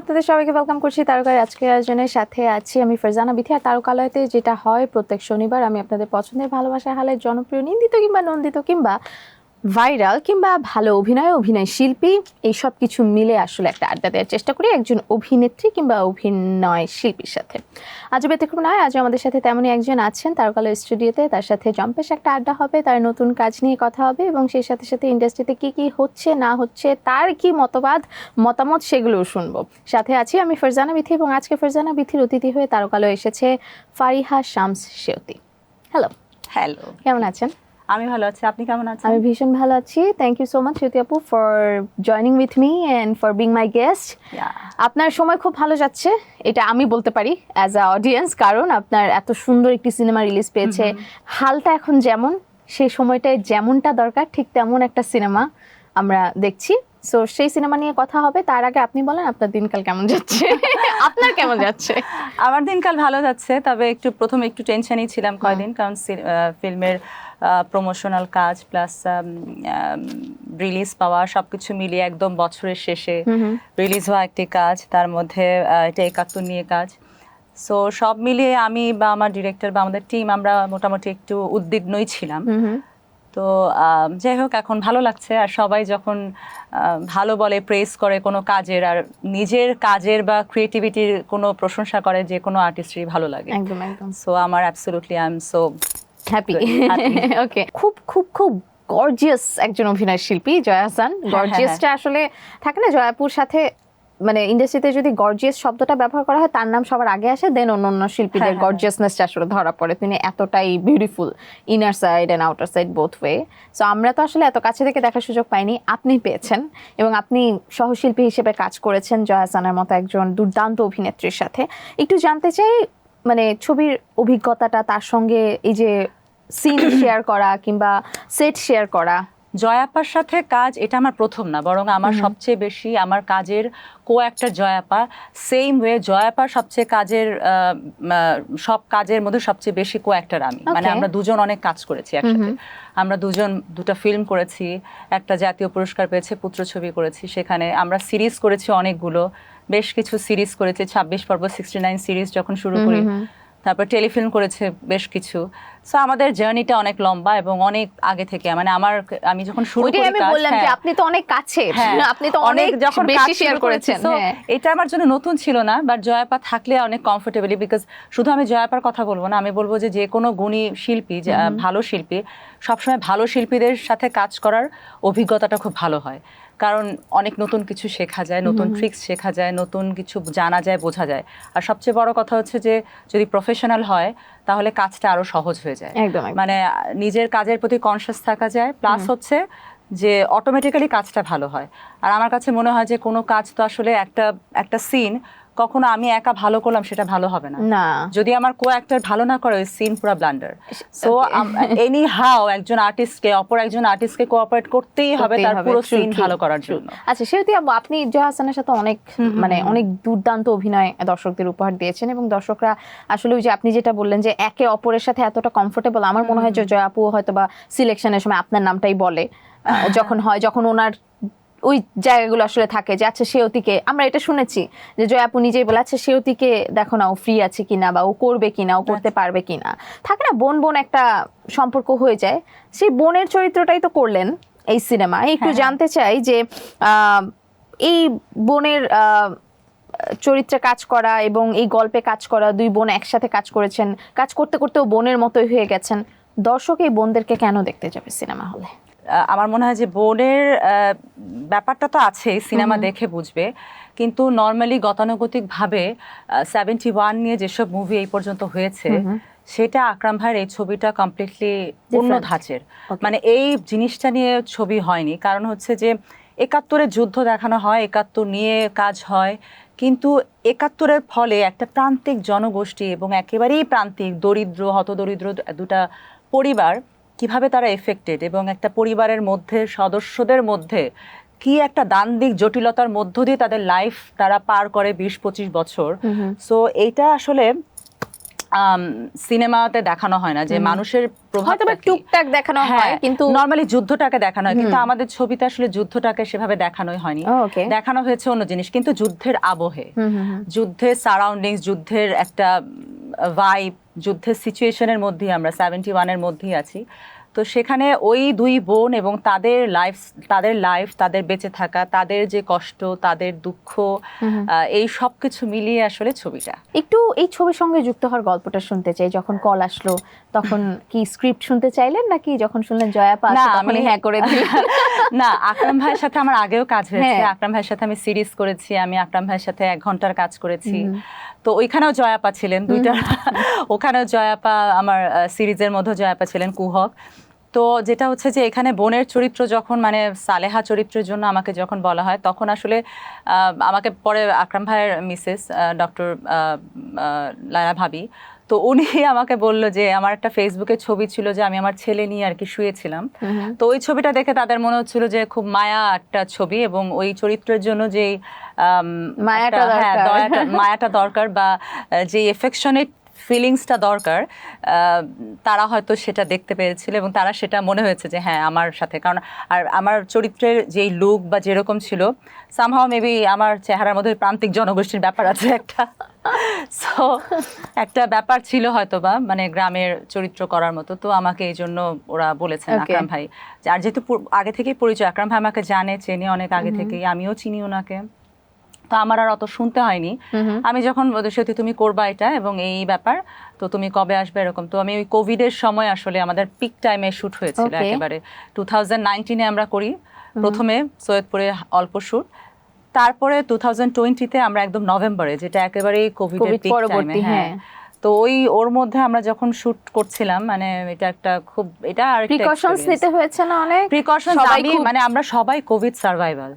আপনাদের সবাইকে ওয়েলকাম করছি তারকার আজকের আয়োজনের সাথে আছি আমি ফারজানা বিথি। আর তারকালয়তে যেটা হয় প্রত্যেক শনিবার, আমি আপনাদের পছন্দের ভালোবাসার হালের জনপ্রিয়, নিন্দিত কিংবা নন্দিত কিংবা ভাইরাল কিংবা ভালো অভিনয় অভিনয় শিল্পী এই সব কিছু মিলে আসলে একটা আড্ডা দেওয়ার চেষ্টা করি একজন অভিনেত্রী কিংবা অভিনয় শিল্পীর সাথে। আজ ব্যতিক্রম নয় আজ আমাদের সাথে তেমনই একজন আছেন। তারকালয় স্টুডিওতে তার সাথে জম্পেশ একটা আড্ডা হবে তার নতুন কাজ নিয়ে কথা হবে এবং সেই সাথে সাথে ইন্ডাস্ট্রিতে কি কি হচ্ছে না হচ্ছে তার কি মতবাদ মতামত সেগুলোও শুনব। সাথে আছি আমি ফারজানা বিথি এবং আজকে ফারজানা বিথির অতিথি হয়ে তারকালয় এসেছে ফারিহা শামস শেওতি হ্যালো হ্যালো কেমন আছেন? আমি ভালো আছি আপনি কেমন আছেন? আমি ভীষণ ভালো আছি thank you so much Shruti আপু for joining with me and for being my guest আপনার সময় খুব ভালো যাচ্ছে এটা আমি বলতে পারি অ্যাজ আ অডিয়েন্স কারণ আপনার এত সুন্দর একটি সিনেমা রিলিজ পেয়েছে। হালটা এখন যেমন সেই সময়টায় যেমনটা দরকার ঠিক তেমন একটা সিনেমা আমরা দেখছি। সো সেই সিনেমা নিয়ে কথা হবে। তার আগে আপনি বলেন আপনার দিনকাল কেমন যাচ্ছে? আপনার কেমন যাচ্ছে? আমার দিনকাল ভালো যাচ্ছে তবে একটু প্রথমে একটু টেনশনই ছিলাম কয়দিন কারণ ফিল্মের প্রমোশনাল কাজ প্লাস রিলিজ পাওয়া সবকিছু মিলিয়ে একদম বছরের শেষে রিলিজ হওয়া একটি কাজ তার মধ্যে এটা একাত্তর নিয়ে কাজ। সো সব মিলিয়ে আমি বা আমার ডিরেক্টর বা আমাদের টিম আমরা মোটামুটি একটু উদ্বিগ্নই ছিলাম। তো যাই হোক এখন ভালো লাগছে। আর সবাই যখন ভালো বলে প্রেস করে কোনো কাজের আর নিজের কাজের বা ক্রিয়েটিভিটির কোনো প্রশংসা করে যে কোনো আর্টিস্টই ভালো লাগে। একদম একদম। সো আমার absolutely I am so happy okay খুব খুব খুব গর্জিয়াস একজন অভিনয় শিল্পী জয়া হাসান। হ্যাঁ, গর্জিয়াসটা আসলে থাকে না জয়াপুর সাথে মানে ইন্ডাস্ট্রিতে যদি গর্জিয়াস শব্দটা ব্যবহার করা হয় তার নাম সবার আগে আসে দেন অন্য অন্য শিল্পীদের হ্যাঁ, হ্যাঁ। গর্জিয়াসনেসটা আসলে ধরা পড়ে। তিনি এতটাই beautiful inner side and outer side both way so আমরা তো আসলে এত কাছে থেকে দেখার সুযোগ পাইনি আপনি পেয়েছেন এবং আপনি সহশিল্পী হিসেবে কাজ করেছেন জয়া হাসানের মতো একজন দুর্দান্ত অভিনেত্রীর সাথে। একটু জানতে চাই মানে ছবির অভিজ্ঞতাটা তার সঙ্গে এই যে সিন শেয়ার করা কিংবা সেট শেয়ার করা জয়াপার সাথে কাজ এটা আমার প্রথম না বরং আমার সবচেয়ে বেশি আমার কাজের কো একটা জয়াপা সেম ওয়ে জয়াপার সবচেয়ে কাজের সব কাজের মধ্যে সবচেয়ে বেশি কো অ্যাক্টর আমি। মানে আমরা দুজন অনেক কাজ করেছি একসাথে। আমরা দুজন দুটো ফিল্ম করেছি একটা জাতীয় পুরস্কার পেয়েছে পুত্র ছবি করেছি সেখানে আমরা সিরিজ করেছি অনেকগুলো। বেশ কিছু সিরিজ করেছি ছাব্বিশ পর্ব সিক্সটি নাইন সিরিজ যখন শুরু করি। তারপর টেলিফিল্ম করেছে বেশ কিছু। সো আমাদের জার্নিটা অনেক লম্বা এবং অনেক আগে থেকে। মানে আমার আমি যখন শুরু করি আমি বললাম যে হ্যাঁ, আপনি তো অনেক কাছে। হ্যাঁ, আপনি তো অনেক যখন বেশি শেয়ার করেছেন হ্যাঁ। এটা আমার জন্য নতুন ছিল না বাট জয়াপা থাকলে অনেক কমফোর্টেবলি বিকজ শুধু আমি জয়াপার কথা বলব না আমি বলব যে যে কোনো গুণী শিল্পী যে, ভালো শিল্পী সবসময় ভালো শিল্পীদের সাথে কাজ করার অভিজ্ঞতাটা খুব ভালো হয়। কারণ অনেক নতুন কিছু শেখা যায় নতুন ট্রিক্স শেখা যায় নতুন কিছু জানা যায় বোঝা যায়। আর সবচেয়ে বড় কথা হচ্ছে যে যদি প্রফেশনাল হয় তাহলে কাজটা আরও সহজ হয়ে যায়। মানে নিজের কাজের প্রতি কনসিয়াস থাকা যায় প্লাস হচ্ছে যে অটোমেটিক্যালি কাজটা ভালো হয়। আর আমার কাছে মনে হয় যে কোনো কাজ তো আসলে একটা একটা সিন কখনো আমি একা ভালো করলাম সেটা ভালো হবে না। না। যদি আমার কো অ্যাক্টর ভালো না করে ওই সিন পুরো ব্লান্ডার সো এনি হাও একজন আর্টিস্টকে অপর একজন আর্টিস্টকে কোঅপারেট করতেই হবে তার পুরো সিন ভালো করার জন্য। আচ্ছা সেহেতু আপনি জয়া হাসানের সাথে অনেক মানে অনেক দুর্দান্ত অভিনয় দর্শকদের উপহার দিয়েছেন এবং দর্শকরা আসলে ওই যে আপনি যেটা বললেন যে একে অপরের সাথে এতটা কমফোর্টেবল আমার মনে হয় যে জয়া আপু হয়তো বা সিলেকশনের সময় আপনার নামটাই বলে। যখন হয় যখন ওনার ওই জায়গাগুলো আসলে থাকে যে আচ্ছা সে সেওতিকে আমরা এটা শুনেছি যে জয়া আপু নিজেই বলে আচ্ছা সেওতিকে দেখো না ও ফ্রি আছে কিনা বা ও করবে কিনা ও করতে পারবে কিনা। থাকে না বোন বোন একটা সম্পর্ক হয়ে যায়। সেই বোনের চরিত্রটাই তো করলেন এই সিনেমা। একটু হ্যাঁ। জানতে চাই যে এই বোনের চরিত্রে কাজ করা এবং এই গল্পে কাজ করা দুই বোন একসাথে কাজ করেছেন কাজ করতে করতেও বোনের মতোই হয়ে গেছেন। দর্শক এই বোনদেরকে কেন দেখতে যাবে সিনেমা হলে? আমার মনে হয় যে বোর্ডের ব্যাপারটা তো আছেই সিনেমা দেখে বুঝবে। কিন্তু নর্মালি গতানুগতিকভাবে সেভেন্টি ওয়ান নিয়ে যেসব মুভি এই পর্যন্ত হয়েছে সেটা আকরাম ভাইয়ের এই ছবিটা কমপ্লিটলি অন্য ধাঁচের। মানে এই জিনিসটা নিয়ে ছবি হয়নি। কারণ হচ্ছে যে একাত্তরের যুদ্ধ দেখানো হয় একাত্তর নিয়ে কাজ হয় কিন্তু একাত্তরের ফলে একটা প্রান্তিক জনগোষ্ঠী এবং একেবারেই প্রান্তিক দরিদ্র হতদরিদ্র দুটা পরিবার কীভাবে তারা এফেক্টেড এবং একটা পরিবারের মধ্যে সদস্যদের মধ্যে কি একটা দান্দিক জটিলতার মধ্য দিয়ে তাদের লাইফ তারা পার করে বিশ পঁচিশ বছর? সো এইটা আসলে সিনেমাতে দেখানো হয় না যে মানুষের প্রভাব টুকটাক দেখানো হয় কিন্তু নর্মালি যুদ্ধটাকে দেখানো হয় কিন্তু আমাদের ছবিতে আসলে যুদ্ধটাকে সেভাবে দেখানোই হয়নি। দেখানো হয়েছে অন্য জিনিস কিন্তু যুদ্ধের আবহে। যুদ্ধের সারাউন্ডিংস যুদ্ধের একটা ভাইব যুদ্ধের সিচুয়েশনের মধ্যেই আমরা সেভেন্টি ওয়ানের মধ্যেই আছি। তো সেখানে ওই দুই বোন এবং তাদের লাইফ তাদের লাইফ তাদের বেঁচে থাকা তাদের যে কষ্ট তাদের দুঃখ এই সব কিছু মিলিয়ে আসলে ছবিটা। একটু এই ছবির সঙ্গে যুক্ত হওয়ার গল্পটা শুনতে চাই। যখন কল আসলো তখন কি স্ক্রিপ্ট শুনতে চাইলেন নাকি যখন শুনলেন জয়া পা না, তখনই আমি- হ্যাঁ করে দিলেন? না আকরাম ভাইয়ের সাথে আমার আগেও কাজ হয়েছে। হ্যাঁ। আকরাম ভাইয়ের সাথে আমি সিরিজ করেছি আমি আকরাম ভাইয়ের সাথে এক ঘণ্টার কাজ করেছি। তো ওইখানেও জয়াপা ছিলেন দুইটা ওখানেও জয়াপা আমার সিরিজের মধ্যে জয়াপা ছিলেন কুহক। তো যেটা হচ্ছে যে এখানে বোনের চরিত্র যখন মানে সালেহা চরিত্রের জন্য আমাকে যখন বলা হয় তখন আসলে আমাকে পরে আকরাম ভাইয়ের মিসেস ডক্টর লায়লা ভাবি। তো উনি আমাকে বলল যে আমার একটা ফেসবুকে ছবি ছিল যে আমি আমার ছেলে নিয়ে আর কি শুয়েছিলাম। তো ওই ছবিটা দেখে তাদের মনে হচ্ছিল যে খুব মায়া একটা ছবি এবং ওই চরিত্রের জন্য যে মায়াটা দরকার। মায়াটা দরকার বা যে এফেকশনেট ফিলিংসটা দরকার তারা হয়তো সেটা দেখতে পেরেছিল এবং তারা সেটা মনে হয়েছে যে হ্যাঁ আমার সাথে। কারণ আর আমার চরিত্রের যেই লুক বা যেরকম ছিল সামহাও মেবি আমার চেহারার মধ্যে প্রান্তিক জনগোষ্ঠীর ব্যাপার আছে একটা। সো একটা ব্যাপার ছিল হয়তো বা মানে গ্রামের চরিত্র করার মতো। তো আমাকে এই জন্য ওরা বলেছেন. আকরাম ভাই। আর যেহেতু আগে থেকেই পরিচয় আকরাম ভাই আমাকে জানে চেনে অনেক আগে থেকেই আমিও চিনি ওনাকে। তো আমার আর অত শুনতে হয়নি। আমি যখন ওদের সাথে তুমি করবা এটা এবং এই ব্যাপার তো তুমি কবে আসবে? এরকম। তো আমি ওই কোভিডের সময় আসলে আমাদের পিক টাইমে শুট হয়েছিল একেবারে। টু থাউজেন্ড নাইনটিনে আমরা করি প্রথমে সৈয়দপুরে অল্প শুট তারপরে টু থাউজেন্ড টোয়েন্টিতে আমরা একদম নভেম্বরে যেটা একেবারে কোভিডের কোভিড পিক টাইমে হ্যাঁ। হ্যাঁ। তো ওই ওর মধ্যে আমরা যখন শুট করছিলাম মানে এটা একটা খুব এটা আর প্রিকশনস নিতে হয়েছে না অনেক? প্রিকশন সবাই আমি মানে আমরা সবাই কোভিড সার্ভাইভাল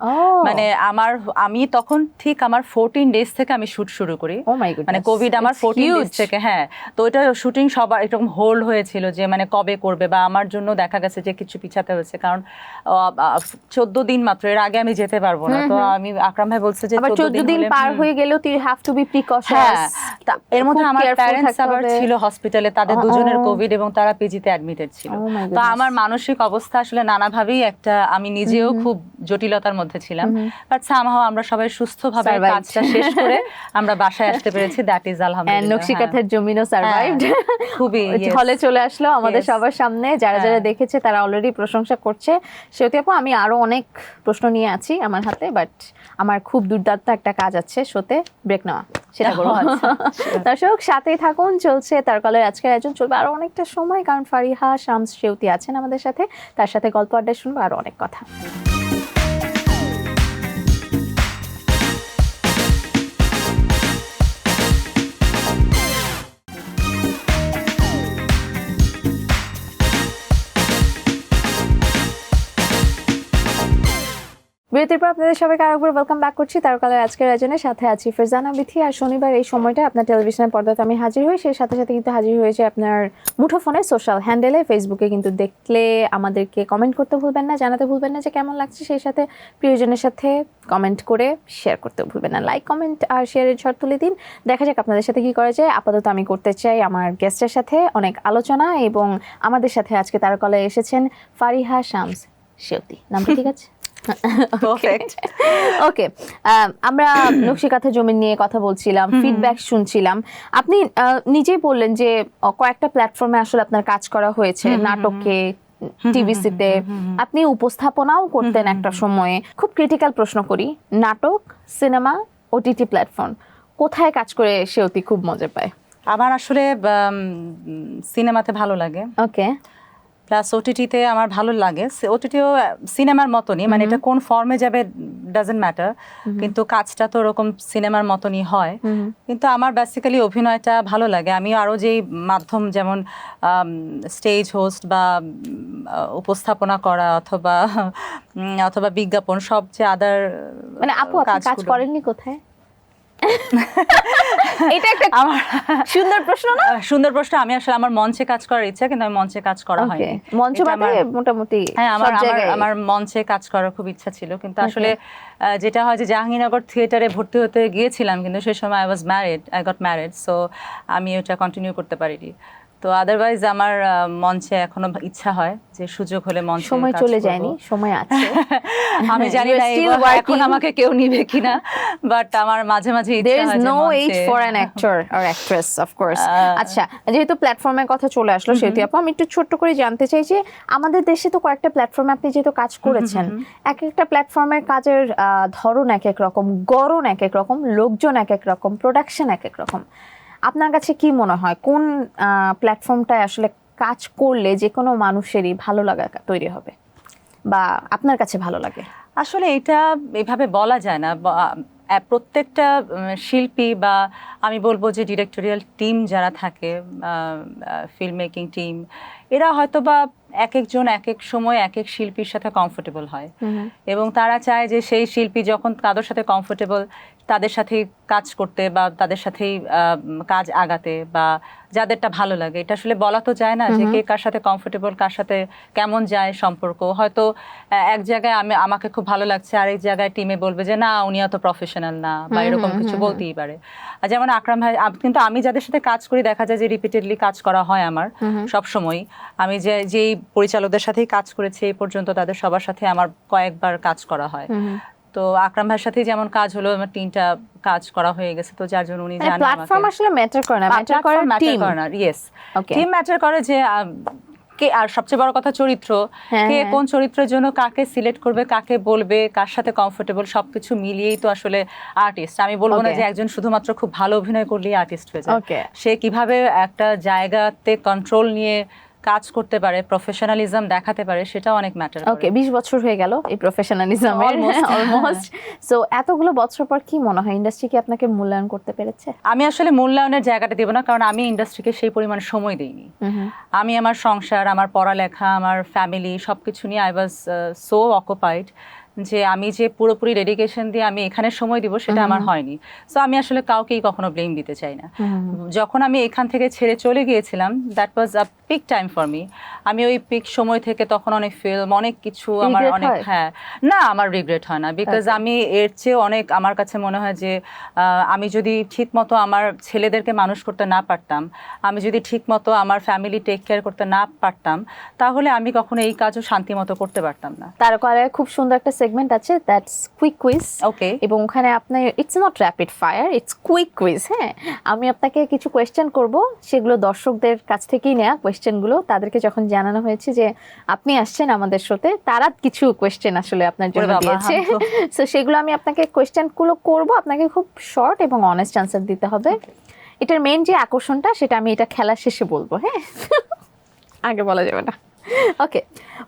মানে আমার আমি তখন ঠিক আমার ফোরটিন ডেজ থেকে আমি শুট শুরু করি। গুড মানে কোভিড আমার ফোরটিন ডেজ থেকে হ্যাঁ। তো এটা শুটিং সবার এরকম হোল্ড হয়েছিল যে মানে কবে করবে বা আমার জন্য দেখা গেছে যে কিছু পিছাতে হয়েছে। কারণ চোদ্দ দিন মাত্র এর আগে আমি যেতে পারব না। তো আমি আকরাম ভাই বলছে যে আবার 14 দিন পার হয়ে গেলেও তুই হ্যাভ টু বি হ্যাঁ। প্রিকশনাস এর মধ্যে আমার প্যারেন্টস আবার ছিল হসপিটালে তাদের দুজনের কোভিড এবং তারা পিজিতে অ্যাডমিটেড ছিল। Oh তো আমার মানসিক অবস্থা আসলে নানাভাবেই একটা আমি নিজেও খুব জটিলতার মধ্যে ছিলাম। বাট সামহাও আমরা সবাই সুস্থভাবে. কাজটা শেষ করে আমরা বাসায় আসতে পেরেছি। দ্যাট ইজ এন্ড আলহামদুলিল্লাহ নকশিকাথার জমিনও সার্ভাইভড হ্যাঁ, খুবই হলে চলে আসলো আমাদের সবার সামনে। যারা যারা হ্যাঁ। দেখেছে তারা অলরেডি প্রশংসা করছে। সেহেতু আপু আমি আরও অনেক প্রশ্ন নিয়ে আছি আমার হাতে বাট আমার খুব দুর্দান্ত একটা কাজ আছে শোতে। ব্রেক নেওয়া সেটা করব ও, আচ্ছা, দর্শক সাথেই থাকুন চলছে তার কলের আজকের আয়োজন। চলবে আরও অনেকটা সময় কারণ ফারিহা শামস সেউতি আছেন আমাদের সাথে। তার সাথে গল্প আড্ডা শুনব আরও অনেক কথা। বিরতির পর আপনাদের সবাইকে আরেকবার ওয়েলকাম ব্যাক করছি। তার তারকালের আজকের আয়োজনের সাথে আছি ফেরজানা বিথি আর শনিবার এই সময়টা আপনার টেলিভিশনের পর্দাতে আমি হাজির হই। সেই সাথে সাথে কিন্তু হাজির হয়েছে আপনার মুঠোফোনে সোশ্যাল হ্যান্ডেলে ফেসবুকে কিন্তু দেখলে আমাদেরকে কমেন্ট করতে ভুলবেন না, জানাতে ভুলবেন না যে কেমন লাগছে। সেই সাথে প্রিয়জনের সাথে কমেন্ট করে শেয়ার করতে ভুলবেন না। লাইক কমেন্ট আর শেয়ারের ঝড় তুলে দিন। দেখা যাক আপনাদের সাথে কি করা যায়। আপাতত আমি করতে চাই আমার গেস্টের সাথে অনেক আলোচনা এবং আমাদের সাথে আজকে তার কলে এসেছেন ফারিহা শামস। শেউতি নামটা ঠিক আছে? Perfect. ওকে আমরা নকশিকাথা জমি নিয়ে কথা বলছিলাম ফিডব্যাক শুনছিলাম। আপনি নিজেই বললেন যে কয়েকটা প্ল্যাটফর্মে আসলে আপনার কাজ করা হয়েছে নাটকে টিভিসিতে আপনি উপস্থাপনাও করতেন একটা সময়ে। খুব ক্রিটিক্যাল প্রশ্ন করি নাটক সিনেমা ওটিটি প্ল্যাটফর্ম কোথায় কাজ করে সে অতি খুব মজা পায়? আমার আসলে সিনেমাতে ভালো লাগে। ওকে প্লাস ওটিটিতে আমার ভালো লাগে। ওটিটিও সিনেমার মতনই মানে এটা কোন ফর্মে যাবে ডাজেন্ট ম্যাটার কিন্তু কাজটা তো ওরকম সিনেমার মতনই হয়। কিন্তু আমার বেসিক্যালি অভিনয়টা ভালো লাগে। আমি আরও যেই মাধ্যম যেমন স্টেজ হোস্ট বা উপস্থাপনা করা অথবা অথবা বিজ্ঞাপন সব যে আদার মানে আপু কাজ করেননি কোথায়? এটা একটা আমার সুন্দর প্রশ্ন না? সুন্দর প্রশ্ন। আমি আসলে আমার মঞ্চে কাজ করার ইচ্ছা কিন্তু আমি মঞ্চে কাজ করা হয়নি। মঞ্চ মানে মোটামুটি হ্যাঁ আমার আমার মঞ্চে কাজ করার খুব ইচ্ছা ছিল কিন্তু আসলে যেটা হয় যে জাহাঙ্গীরনগর থিয়েটারে ভর্তি হতে গিয়েছিলাম কিন্তু সেই সময় I was married I got married so আমি ওটা কন্টিনিউ করতে পারিনি। তো আদারওয়াইজ আমার মঞ্চে এখনও ইচ্ছা হয় যে সুযোগ হলে মঞ্চে সময় চলে যায়নি সময় আছে। আমি জানি না এখন আমাকে কেউ নিবে কিনা বাট আমার মাঝে মাঝে no age মঞ্চে- for an actor or actress of course. আহ, আচ্ছা যেহেতু প্ল্যাটফর্মের কথা চলে আসলো সেহেতু আপু আমি একটু ছোট্ট করে জানতে চাই যে আমাদের দেশে তো কয়েকটা প্ল্যাটফর্মে আপনি যেহেতু কাজ করেছেন এক একটা প্ল্যাটফর্মের কাজের ধরন এক এক রকম গড়ন এক এক রকম লোকজন এক এক রকম প্রোডাকশন এক এক রকম। আপনার কাছে কি মনে হয়? কোন প্ল্যাটফর্মটায় আসলে কাজ করলে যে কোনো মানুষেরই ভালো লাগা তৈরি হবে? বা আপনার কাছে ভালো লাগে? আসলে এটা এভাবে বলা যায় না। প্রত্যেকটা শিল্পী বা আমি বলব যে ডিরেক্টোরিয়াল টিম যারা থাকে ফিল্ম মেকিং টিম এরা হয়তো বা এক একজন এক এক সময় এক এক শিল্পীর সাথে কমফোর্টেবল হয়। এবং তারা চায় যে সেই শিল্পী যখন তাদের সাথে কমফোর্টেবল তাদের সাথেই কাজ করতে বা তাদের সাথেই কাজ আগাতে বা যাদেরটা ভালো লাগে। এটা আসলে বলা তো যায় না যে কে কার সাথে কমফোর্টেবল কার সাথে কেমন যায় সম্পর্ক। হয়তো এক জায়গায় আমি আমাকে খুব ভালো লাগছে আরেক জায়গায় টিমে বলবে যে না উনি অত প্রফেশনাল না বা এরকম কিছু বলতেই পারে। আর যেমন আকরাম ভাই কিন্তু আমি যাদের সাথে কাজ করি দেখা যায় যে রিপিটেডলি কাজ করা হয় আমার সব সময় আমি যে যেই পরিচালকদের সাথেই কাজ করেছি এই পর্যন্ত তাদের সবার সাথে আমার কয়েকবার কাজ করা হয়। তো আকরাম ভাইয়ের সাথে যেমন কাজ হলো আমার তিনটা কাজ করা হয়ে গেছে তো যার জন্য উনি জানেন প্ল্যাটফর্ম আসলে ম্যাটার করে না ম্যাটার করে টিম ইয়েস. টিম ম্যাটার করে যে কে আর সবচেয়ে বড় কথা চরিত্র হ্যাঁ, কে হ্যাঁ। কোন চরিত্রের জন্য কাকে সিলেক্ট করবে কাকে বলবে কার সাথে কমফোর্টেবল সবকিছু মিলিয়েই তো আসলে আর্টিস্ট আমি বলব না যে একজন শুধুমাত্র খুব ভালো অভিনয় করলেই আর্টিস্ট হয়ে যায়। সে কীভাবে একটা জায়গাতে কন্ট্রোল নিয়ে কাজ করতে পারে প্রফেশনালিজম দেখাতে পারে সেটা অনেক ম্যাটার ওকে বিশ বছর হয়ে গেল এই প্রফেশনালিজম অলমোস্ট সো এতগুলো বছর পর কি মনে হয় ইন্ডাস্ট্রি কি আপনাকে মূল্যায়ন করতে পেরেছে? আমি আসলে মূল্যায়নের জায়গাটা দেব না কারণ আমি ইন্ডাস্ট্রিকে সেই পরিমাণ সময় দেইনি। আমি আমার সংসার আমার পড়ালেখা আমার ফ্যামিলি সবকিছু নিয়ে আই ওয়াজ সো অকুপাইড যে আমি যে পুরোপুরি ডেডিকেশন দিয়ে আমি এখানে সময় দিব সেটা আমার হয়নি। সো আমি আসলে কাউকেই কখনো ব্লেম দিতে চাই না। যখন আমি এখান থেকে ছেড়ে চলে গিয়েছিলাম that was a peak time for me আমি ওই পিক সময় থেকে তখন অনেক ফিল্ম অনেক কিছু আমার অনেক হয়? না আমার রিগ্রেট হয় না বিকজ আমি এর চেয়ে অনেক আমার কাছে মনে হয় যে আমি যদি ঠিক মতো আমার ছেলেদেরকে মানুষ করতে না পারতাম আমি যদি ঠিক মতো আমার ফ্যামিলি টেক কেয়ার করতে না পারতাম তাহলে আমি কখনো এই কাজও শান্তি মতো করতে পারতাম না। তারকারে খুব সুন্দর একটা সেগমেন্ট আছে দ্যাটস কুইক কুইজ ওকে এবং ওখানে আপনার it's not rapid fire it's quick quiz হ্যাঁ? আমি আপনাকে কিছু কোয়েশ্চেন করব সেগুলো দর্শকদের কাছ থেকেই নেওয়া কোয়েশ্চেনগুলো তাদেরকে যখন জানানো হয়েছে যে আপনি আসছেন আমাদের শোতে তারা কিছু কোয়েশ্চেন আসলে আপনার জন্য দিয়েছে। সো সেগুলো আমি আপনাকে কোয়েশ্চেনগুলো করব আপনাকে খুব শর্ট এবং অনেস্ট আনসার দিতে হবে। এটার মেন যে আকর্ষণটা সেটা আমি এটা খেলা শেষে বলব হ্যাঁ? আগে বলা যাবে না। ওকে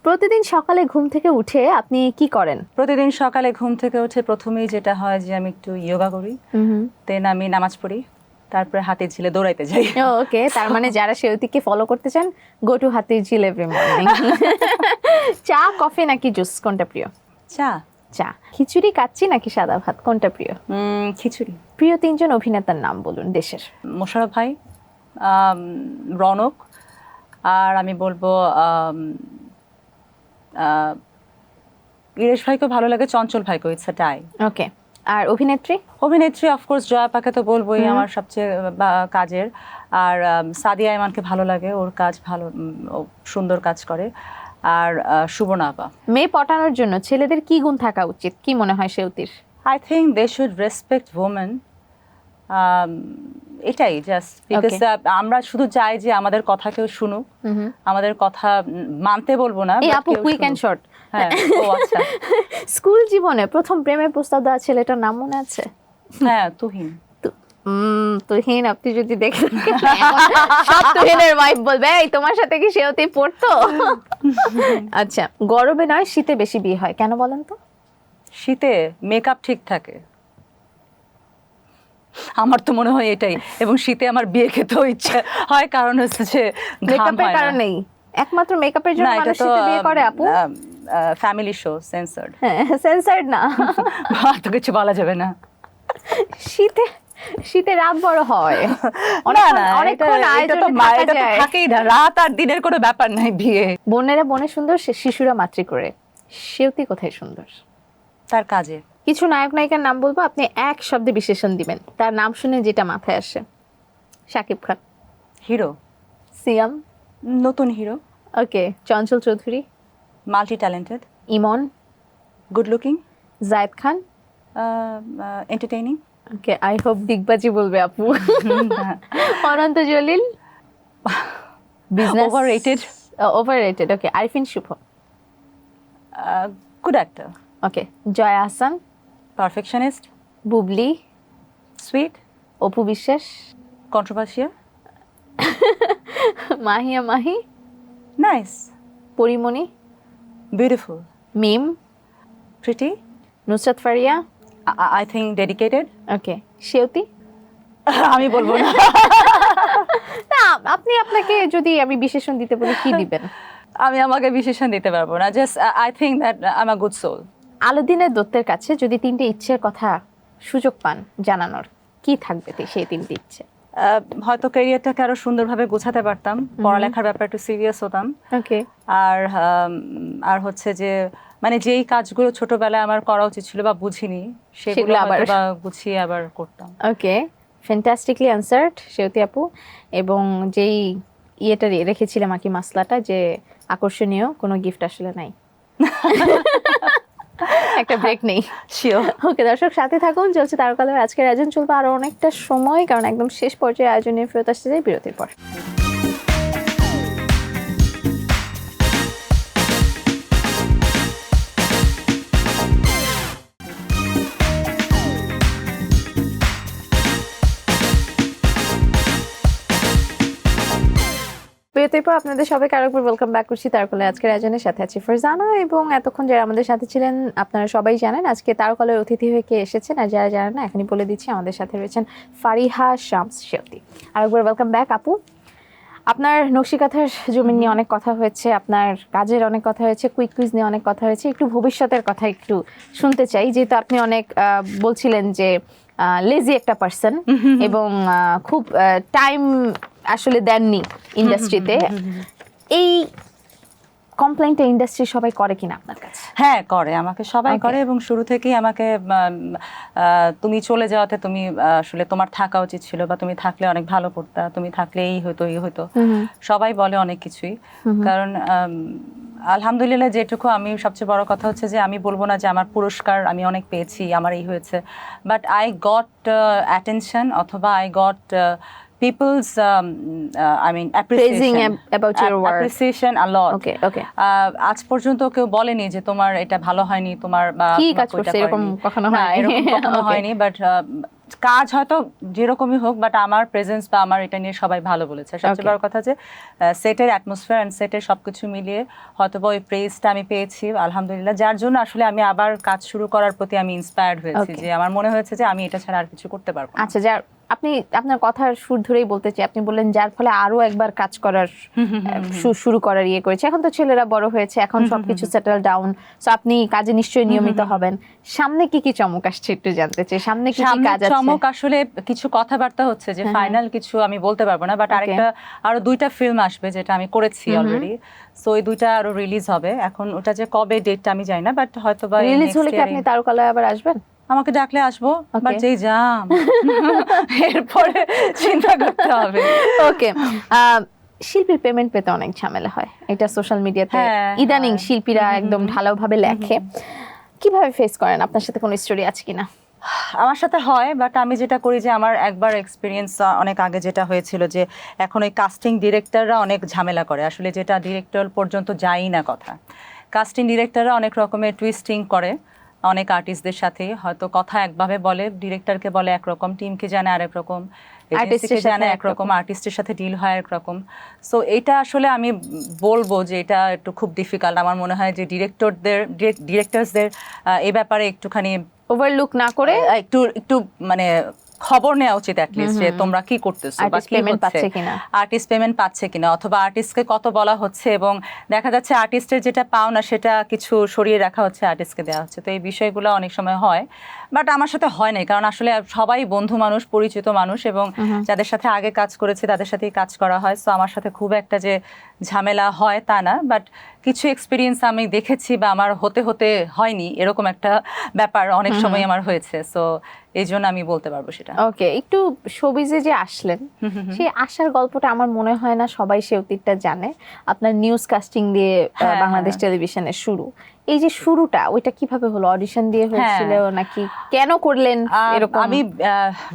প্রতিদিন সকালে ঘুম থেকে উঠে আপনি কি করেন? প্রতিদিন সকালে ঘুম থেকে উঠে প্রথমেই যেটা হয় যে আমি একটু যোগা করি দেন আমি নামাজ পড়ি তারপরে হাতে ঝিলে দৌড়াইতে যাই। ওকে তার মানে যারা সেউতিকে ফলো করতে চান গো টু হাতির ঝিল এভরি মর্নিং চা কফি নাকি জুস কোনটা প্রিয়? চা। চা। খিচুড়ি কাচ্চি নাকি সাদা ভাত? কোনটা প্রিয়? খিচুড়ি। প্রিয় তিনজন অভিনেতার নাম বলুন দেশের। মোশারফ ভাই রনক আর আমি বলব ইরেশ ভাইকেও ভালো লাগে চঞ্চল ভাইকেও ইটস আ টাই ওকে আর অভিনেত্রী? অভিনেত্রী অফকোর্স জয়া পাকে তো বলবোই আমার সবচেয়ে কাজের। আর সাদিয়া ইমানকে ভালো লাগে ওর কাজ ভালো সুন্দর কাজ করে। আর সুবর্ণা আপা মেয়ে পটানোর জন্য ছেলেদের কি গুণ থাকা উচিত? কি মনে হয় সেউতির? I think they should respect women এটাই জাস্ট বিকজ আমরা শুধু চাই যে আমাদের কথা কেউ শুনুক। আমাদের কথা মানতে বলব না আপু কুইক অ্যান্ড শর্ট স্কুল জীবনে প্রথম প্রেমের প্রস্তাব দেওয়া ছেলেটার নাম মনে আছে? হ্যাঁ তুহিন। তুহিন আপনি যদি দেখেন তুহিনের ওয়াইফ বলবে এই তোমার সাথে কি সেওতেই পড়তো? আচ্ছা গরমে নয় শীতে বেশি বিয়ে হয়। কেন বলেন তো? শীতে মেকআপ ঠিক থাকে। আমার তো মনে হয় এটাই। এবং শীতে আমার বিয়ে খেতেও ইচ্ছা। হয় কারণ হচ্ছে যে মেকআপের কারণেই একমাত্র মেকআপের জন্য মানুষ শীতে বিয়ে করে আপু? ফ্যামিলি শো সেন্সার্ড হ্যাঁ সেন্সার্ড না। তো কিছু বলা যাবে না। শীতে শীতে রাত বড় হয়। না অনেকক্ষণ- না অনেকক্ষণ এটা- এটা তো আয়োজনে মা- থাকা এটা তো থাকেই না। রাত আর দিনের কোনো ব্যাপার নাই বিয়ে। বোনেরা বনে সুন্দর শিশুরা মাতৃ করে। সেওতি কোথায় সুন্দর? তার কাজে। কিছু নায়ক নায়িকার নাম বলব আপনি এক শব্দে বিশেষণ দিবেন। তার নাম শুনে যেটা মাথায় আসে। শাকিব খান। হিরো? সিয়াম। নতুন hero. Okay Chanchal Chowdhury. Multi talented Emon. Good looking. Zayed Khan. Entertaining okay I hope দিগবাজি বলবে আপু। Ananta Jalil. Business over rated over rated okay Arifin Shuvo. Good actor okay Joya Hasan. Perfectionist Bubly sweet Apu Biswas. Controversial Mahiya Mahi. Nice. Porimoni. Beautiful. Mim. Pretty. Nusrat Faria. I think dedicated. Okay Sheoti আমি বলব না। না আপনি আপনাকে যদি আমি বিশেষণ দিতে বলি কি দিবেন? আমি আমাকে বিশেষণ দিতে পারব না। Just I think that I am a good soul আলাদিনের দত্তের কাছে যদি তিনটে ইচ্ছের কথা সুযোগ পান জানানোর কি থাকবে সেই তিনটে ইচ্ছে? হয়তো ক্যারিয়ারটাকে আরও সুন্দরভাবে গোছাতে পারতাম পড়ালেখার ব্যাপারে একটু সিরিয়াস হতাম। ওকে। আর আর হচ্ছে যে মানে যেই কাজগুলো ছোটবেলায় আমার করা উচিত ছিল বা বুঝিনি সেগুলো আবার- গুছিয়ে আবার করতাম। ওকে ফ্যান্টাস্টিকলি অ্যান্সার্ড সেওতি আপু। এবং যেই ইয়েটা রেখেছিলাম আর কি মাসলাটা যে আকর্ষণীয় কোনো গিফট আসলে নাই। একটা ব্রেক নেই। শিওর ওকে দর্শক সাথে থাকুন চলছে তারকালের আজকের আয়োজন। চলবে আরও অনেকটা সময় কারণ একদম শেষ পর্যায়ে আয়োজনে ফেরত আসতে যাই বিরতির পর। বিরতির পর আপনাদের সবাইকে আরেকবার ওয়েলকাম ব্যাক করছি তারকলে। আজকের আয়োজনের সাথে আছি এবং এতক্ষণ যারা আমাদের সাথে ছিলেন, আপনারা সবাই জানেন আজকে তারকলের অতিথি হয়ে কে এসেছেন আর যারা জানেন না, এখনই বলে দিচ্ছি আমাদের সাথে রয়েছেন ফারিহা শামস শেওতি। আরেকবার ওয়েলকাম ব্যাক আপু। আপনার নকশিকাথার জমি নিয়ে অনেক কথা হয়েছে, আপনার কাজের অনেক কথা হয়েছে কুইক কুইজ নিয়ে অনেক কথা হয়েছে, একটু ভবিষ্যতের কথা একটু শুনতে চাই। যেহেতু আপনি অনেক বলছিলেন যে লেজি একটা পার্সন এবং খুব টাইম আসলে দেননি ইন্ডাস্ট্রিতে এই কমপ্লেনটা ইন্ডাস্ট্রি সবাই করে কিনা আপনার কাছে? হ্যাঁ করে আমাকে সবাই করে এবং শুরু থেকেই আমাকে তুমি চলে যাওয়াতে তুমি আসলে তোমার থাকা উচিত ছিল বা তুমি থাকলে অনেক ভালো করতা তুমি থাকলে এই হতো এই হতো। সবাই বলে অনেক কিছুই। কারণ আলহামদুলিল্লাহ যেটুকু আমি সবচেয়ে বড় কথা হচ্ছে যে আমি বলব না যে আমার পুরস্কার আমি অনেক পেয়েছি আমার এই হয়েছে। বাট আই গট অ্যাটেনশন অথবা I got peoples I mean Praising ab- about your work. Appreciation a lot okay okay ah, আজ পর্যন্ত কেউ বলেনি যে তোমার এটা ভালো হয়নি তোমার বা কি কাজ করছে? এরকম কখনো হয়নি। বাট কাজ হয়তো যেরকমই হোক বাট আমার প্রেজেন্স বা আমার এটা নিয়ে সবাই ভালো বলেছে। সবচেয়ে বড় কথা যে সেটের অ্যাটমসফিয়ার অ্যান্ড সেটের সব কিছু মিলিয়ে হয়তো বা ওই প্রেজটা আমি পেয়েছি আলহামদুলিল্লাহ। যার জন্য আসলে আমি আবার কাজ শুরু করার প্রতি আমি ইন্সপায়ার্ড হয়েছি যে আমার মনে হয়েছে যে আমি এটা ছাড়া আর কিছু করতে পারব আচ্ছা যার আপনি আপনার কথার সুর ধরেই বলতে চাই। আপনি বললেন যার ফলে আরও একবার কাজ করার শুরু করার ইয়ে করেছে। এখন তো ছেলেরা বড় হয়েছে এখন সবকিছু সেটেল ডাউন সো আপনি কাজে নিশ্চয়ই নিয়মিত হবেন। সামনে কি কি চমক আসছে একটু জানতে চাই। সামনে কি কি কাজ আছে? চমক আসলে কিছু কথাবার্তা হচ্ছে যে ফাইনাল কিছু আমি বলতে পারব না বাট আরেকটা আরও দুইটা ফিল্ম আসবে যেটা আমি করেছি। অলরেডি সো এই দুইটা আরও রিলিজ হবে। এখন ওটা যে কবে ডেটটা আমি জানি না বাট হয়তো বা রিলিজ হলে কি আপনি তারকালয়ে আবার আসবেন? আমাকে ডাকলে আসব. বাট যেই জাম এরপরে চিন্তা করতে হবে। ওকে শিল্পীর পেমেন্ট পেতে অনেক ঝামেলা হয়। এটা সোশ্যাল মিডিয়াতে ইদানিং হ্যাঁ। শিল্পীরা একদম ঢালাও ভাবে লেখে। কীভাবে ফেস করেন? আপনার সাথে কোনো স্টোরি আছে কিনা? আমার সাথে হয় বাট আমি যেটা করি যে আমার একবার এক্সপিরিয়েন্স অনেক আগে যেটা হয়েছিল যে এখন ওই কাস্টিং ডিরেক্টররা অনেক ঝামেলা করে। আসলে যেটা ডিরেক্টর পর্যন্ত যায়ই না কথা। কাস্টিং ডিরেক্টররা অনেক রকমের টুইস্টিং করে। অনেক আর্টিস্টদের সাথে হয়তো কথা একভাবে বলে ডিরেক্টরকে বলে একরকম টিমকে জানে আরেক রকম জানে একরকম। একরকম আর্টিস্টের সাথে ডিল হয় একরকম সো এটা আসলে আমি বলব যে এটা একটু খুব ডিফিকাল্ট আমার মনে হয় যে ডিরেক্টরদের ডিরেক্টরসদের এ ব্যাপারে একটুখানি ওভারলুক না করে একটু একটু মানে খবর নেওয়া উচিত অ্যাটলিস্ট যে তোমরা কি করতেছো বা আর্টিস্ট কি পেমেন্ট হচ্ছে? পাচ্ছে কিনা? আর্টিস্ট পেমেন্ট পাচ্ছে কিনা? অথবা আর্টিস্টকে কত বলা হচ্ছে এবং দেখা যাচ্ছে আর্টিস্টের যেটা পাওনা সেটা কিছু সরিয়ে রাখা হচ্ছে আর্টিস্টকে দেওয়া হচ্ছে। তো এই বিষয়গুলো অনেক সময় হয়। বাট আমার সাথে হয় নাই কারণ আসলে সবাই বন্ধু মানুষ পরিচিত মানুষ এবং যাদের সাথে আগে কাজ করেছি তাদের সাথেই কাজ করা হয়। সো আমার সাথে খুব একটা যে ঝামেলা হয় তা না বাট কিছু এক্সপিরিয়েন্স আমি দেখেছি বা আমার হতে হতে হয়নি এরকম একটা ব্যাপার অনেক সময় আমার হয়েছে। সো এই জন্য আমি বলতে পারব সেটা। ওকে একটু শোবিজে যে আসলেন সেই আসার গল্পটা আমার মনে হয় না সবাই সে অতীতটা জানে। আপনার নিউজ কাস্টিং দিয়ে হ্যাঁ, বাংলাদেশ টেলিভিশনের শুরু। এই যে শুরুটা ওইটা কীভাবে হলো? অডিশন দিয়ে হয়েছিল নাকি কেন করলেন এরকম? আমি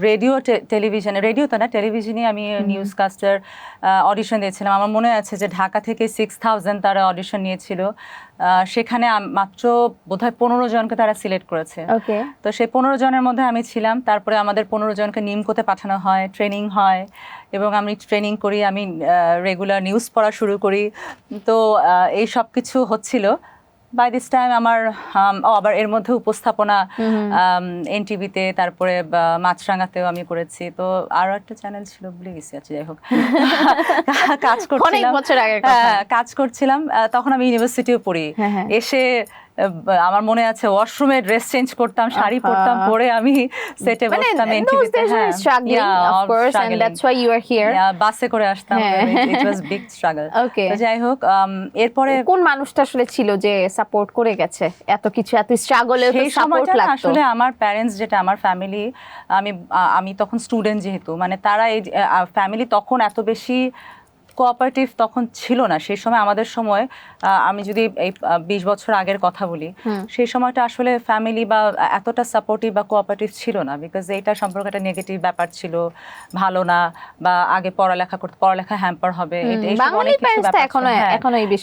রেডিও টেলিভিশনে রেডিও তো না টেলিভিশনে আমি নিউজ কাস্টার অডিশন দিয়েছিলাম। আমার মনে আছে যে ঢাকা থেকে সিক্স থাউজেন্ড তারা অডিশন নিয়েছিল। সেখানে মাত্র বোধহয় পনেরো জনকে তারা সিলেক্ট করেছে। ওকে। তো সেই পনেরো জনের মধ্যে আমি ছিলাম। তারপরে আমাদের পনেরো জনকে নিমকোতে পাঠানো হয় ট্রেনিং হয় এবং আমি ট্রেনিং করি আমি রেগুলার নিউজ পড়া শুরু করি। তো এই সব কিছু হচ্ছিল। বাই দিস টাইম আমার ও আবার এর মধ্যে উপস্থাপনা এনটিভিতে তারপরে বা মাছরাঙাতেও আমি করেছি। তো আরও একটা চ্যানেল ছিল ভুলে গেছি আচ্ছা যাই হোক। কাজ করছিলাম। হ্যাঁ, কাজ করছিলাম। তখন আমি ইউনিভার্সিটিও পড়ি। হ্যাঁ, হ্যাঁ। এসে আমার মনে আছে ওয়াশরুমে ড্রেস চেঞ্জ করতাম শাড়ি পরতাম পরে আমি সেটে মানে বসতাম বাসে করে আসতাম হ্যাঁ। It was big struggle Okay. যাই হোক um, এরপরে কোন মানুষটা আসলে ছিল যে সাপোর্ট করে গেছে? এত কিছু এত তো সাপোর্ট লাগতো। আসলে আমার প্যারেন্টস যেটা আমার ফ্যামিলি আমি আমি তখন স্টুডেন্ট যেহেতু মানে তারা এই ফ্যামিলি তখন এত বেশি কোঅপারেটিভ তখন ছিল না। সেই সময় আমাদের সময় আমি যদি এই বিশ বছর আগের কথা বলি সেই সময়টা আসলে ফ্যামিলি বা এতটা সাপোর্টিভ বা কোঅপারেটিভ ছিল না। বিকজ এইটা সম্পর্কে একটা নেগেটিভ ব্যাপার ছিল ভালো না বা আগে পড়ালেখা করতে পড়ালেখা হ্যাম্পার হবে হ্যাঁ,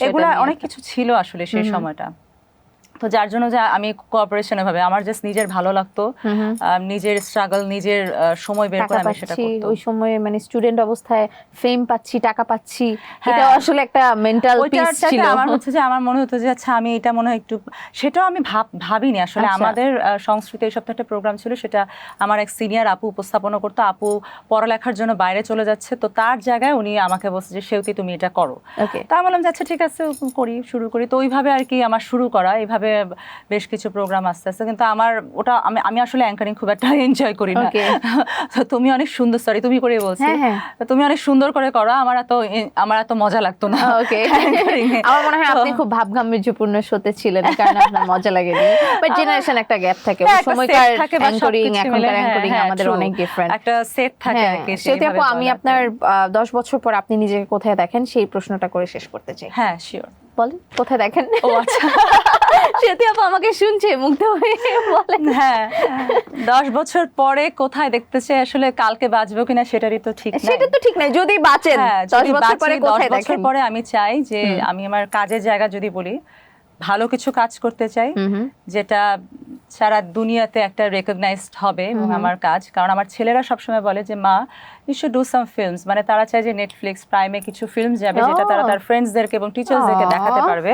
এগুলা অনেক কিছু ছিল আসলে সেই সময়টা। তো যার জন্য যে আমি কোঅপারেশনে ভাবে আমার জাস্ট নিজের ভালো লাগতো নিজের স্ট্রাগল নিজের সময় বের করে আমি সেটা করতাম। ওই সময়ে মানে স্টুডেন্ট অবস্থায় ফেম পাচ্ছি টাকা পাচ্ছি হ্যাঁ। এটা আসলে একটা মেন্টাল পিস ছিল। আমার হচ্ছে যে আমার মনে হতো যে আচ্ছা আমি এটা মনে হয় একটু সেটাও আমি ভাব ভাবিনি আসলে। আচ্ছা। আমাদের সংস্কৃতি এই সপ্তাহে একটা প্রোগ্রাম ছিল সেটা আমার এক সিনিয়র আপু উপস্থাপনা করতো। আপু পড়ালেখার জন্য বাইরে চলে যাচ্ছে তো তার জায়গায় উনি আমাকে বলছে যে সেউতি তুমি এটা করো? তা আমি বললাম যে আচ্ছা ঠিক আছে করি শুরু করি। তো ওইভাবে আর কি আমার শুরু করা এইভাবে বেশ কিছু প্রোগ্রাম আস্তে আস্তে কিন্তু আমার ওটা আমি আমি আসলে অ্যাঙ্কারিং খুব একটা এনজয় করি না। তুমি অনেক সুন্দর সরি তুমি করে বলছি। হ্যাঁ, হ্যাঁ। তুমি অনেক সুন্দর করে করো আমার এত আমার এত মজা লাগতো না। ওকে আমার মনে হয় আপনি খুব ভাবগাম্ভীর্যপূর্ণ শোতে ছিলেন কারণে আপনার মজা লাগেনি। বাট জেনারেশন একটা গ্যাপ থাকে ওই হ্যাঁ, সময়কার অ্যাঙ্করিং এখনকার অ্যাঙ্করিং আমাদের অনেক ডিফারেন্ট একটা সেট থাকে সেটি আমি আপনার আহ, দশ বছর পর আপনি নিজেকে কোথায় দেখেন সেই প্রশ্নটা করে শেষ করতে চাই। হ্যাঁ শিওর বলেন কোথায় দেখেন? ও আচ্ছা। সেটি আপা আমাকে শুনছে মুগ্ধ হয়ে বলে হ্যাঁ দশ বছর পরে কোথায় দেখতে চাই আসলে কালকে বাঁচবো কিনা সেটারই তো ঠিক নাই। সেটা তো ঠিক নাই যদি বাঁচেন হ্যাঁ, দশ বছর পরে কোথায় বছর পরে আমি চাই যে আমি আমার কাজের জায়গা যদি বলি ভালো কিছু কাজ করতে চাই। যেটা সারা দুনিয়াতে একটা রেকগনাইজড হবে এবং আমার কাজ। কারণ আমার ছেলেরা সবসময় বলে যে মা you should do some films মানে তারা চায় যে নেটফ্লিক্স প্রাইমে কিছু ফিল্ম যাবে যেটা তারা. তার ফ্রেন্ডসদেরকে এবং টিচার্সদেরকে দেখাতে পারবে।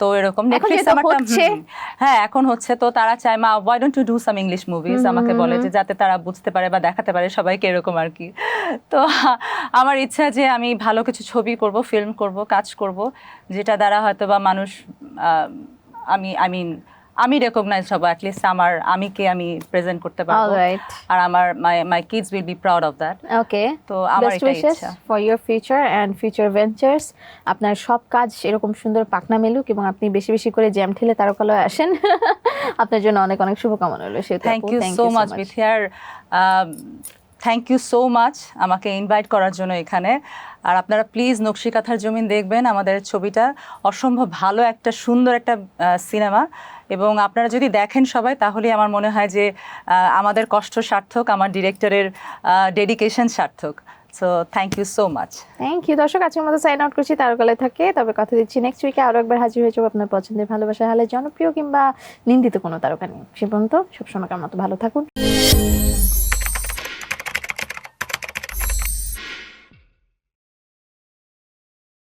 তো এরকম নেটফ্লিক্স আমারটা হ্যাঁ এখন হচ্ছে। তো তারা চায় মা why don't you do some English movies আমাকে বলে যে যাতে তারা বুঝতে পারে বা দেখাতে পারে সবাইকে এরকম আর কি। তো আমার ইচ্ছা যে আমি ভালো কিছু ছবি করব ফিল্ম করব কাজ করব যেটা দ্বারা হয়তো বা মানুষ আমি আই মিন আমি রেকগনাইজ হব অ্যাটলিস্ট আমার আমি কে আমি প্রেজেন্ট করতে পারব। আর আমার my my kids will be proud of that okay তো আমার এটাই ইচ্ছা। For your future and future ventures আপনার সব কাজ এরকম সুন্দর পাকনা মেলুক এবং আপনি বেশি বেশি করে জ্যাম ঠেলে তারকালয়ে আসেন। আপনার জন্য অনেক অনেক শুভকামনা রইল Setu thank you so much. বিথিয়ার। Thank you so much আমাকে ইনভাইট করার জন্য এখানে। আর আপনারা প্লিজ নকশি নকশিকাথার জমিন দেখবেন আমাদের ছবিটা। অসম্ভব ভালো একটা সুন্দর একটা সিনেমা এবং আপনারা যদি দেখেন সবাই তাহলে আমার মনে হয় যে আমাদের কষ্ট সার্থক, আমার ডিরেক্টরের ডেডিকেশন সার্থক। So thank you so much thank you দর্শক, আজকের মতো সাইন আউট করছি তারকালয় থাকে। তবে কথা দিচ্ছি নেক্সট উইকে আরও একবার হাজির হয়ে যাব আপনার পছন্দের ভালোবাসা হালে জনপ্রিয় কিংবা নিন্দিত কোনো তারকা নেই সে পর্যন্ত সবসময়কার মতো ভালো থাকুন।